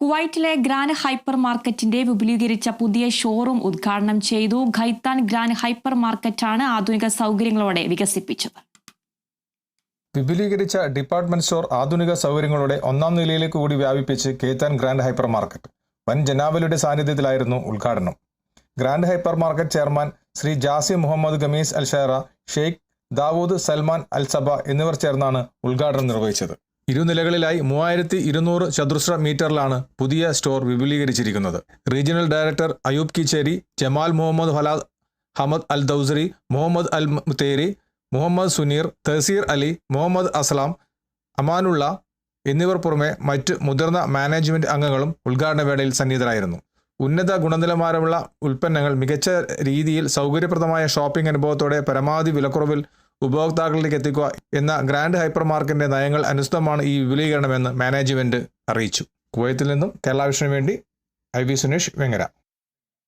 കുവൈറ്റിലെ grand hyper മാർക്കറ്റിന്റെ വിപുലീകരിച്ച പുതിയ ഷോറൂം ഉദ്ഘാടനം ചെയ്തു. ഖൈത്താൻ ഗ്രാൻഡ് ഹൈപ്പർ മാർക്കറ്റാണ് ആധുനിക സൗകര്യങ്ങളോടെ വികസിപ്പിച്ചത്. വിപുലീകരിച്ച ഡിപ്പാർട്ട്മെന്റ് സ്റ്റോർ ആധുനിക സൗകര്യങ്ങളോടെ ഒന്നാം നിലയിലേക്ക് കൂടി വ്യാപിപ്പിച്ച് കേത്താൻ ഗ്രാൻഡ് ഹൈപ്പർ മാർക്കറ്റ് വൻ ജനാവലിയുടെ സാന്നിധ്യത്തിലായിരുന്നു ഉദ്ഘാടനം. Grand hypermarket chairman Shri Jassi Mohammad Ghamees Al Sheikh Dawood Salman Al Sabah എന്നിവർ ചേർന്നാണ് ഉദ്ഘാടനം നിർവഹിച്ചത്. ഇരുനിലകളിലായി മൂവായിരത്തി ഇരുന്നൂറ് ചതുരശ്ര മീറ്ററിലാണ് പുതിയ store വിപുലീകരിച്ചിരിക്കുന്നത്. Regional director Ayub Kicheri Jamal Mohammad Hala Hamad Al Dosari Mohammad Al Mutairi Mohammad Suneer Thaseer Ali Mohammad Aslam Amanullah എന്നിവർ പുറമെ മറ്റ് മുതിർന്ന മാനേജ്മെന്റ് അംഗങ്ങളും ഉദ്ഘാടന വേളയിൽ സന്നിഹിതരായിരുന്നു. ഉന്നത ഗുണനിലവാരമുള്ള ഉൽപ്പന്നങ്ങൾ മികച്ച രീതിയിൽ സൗകര്യപ്രദമായ ഷോപ്പിംഗ് അനുഭവത്തോടെ പരമാവധി വിലക്കുറവിൽ ഉപഭോക്താക്കളിലേക്ക് എത്തിക്കുക എന്ന ഗ്രാൻഡ് ഹൈപ്പർ മാർക്കറ്റിന്റെ നയങ്ങൾ അനുസൃതമാണ് ഈ വിപുലീകരണമെന്ന് മാനേജ്മെന്റ് അറിയിച്ചു. കുവൈത്തിൽ നിന്നും കേരള വിഷന് വേണ്ടി ഐ വി സുനേഷ് വെങ്ങര.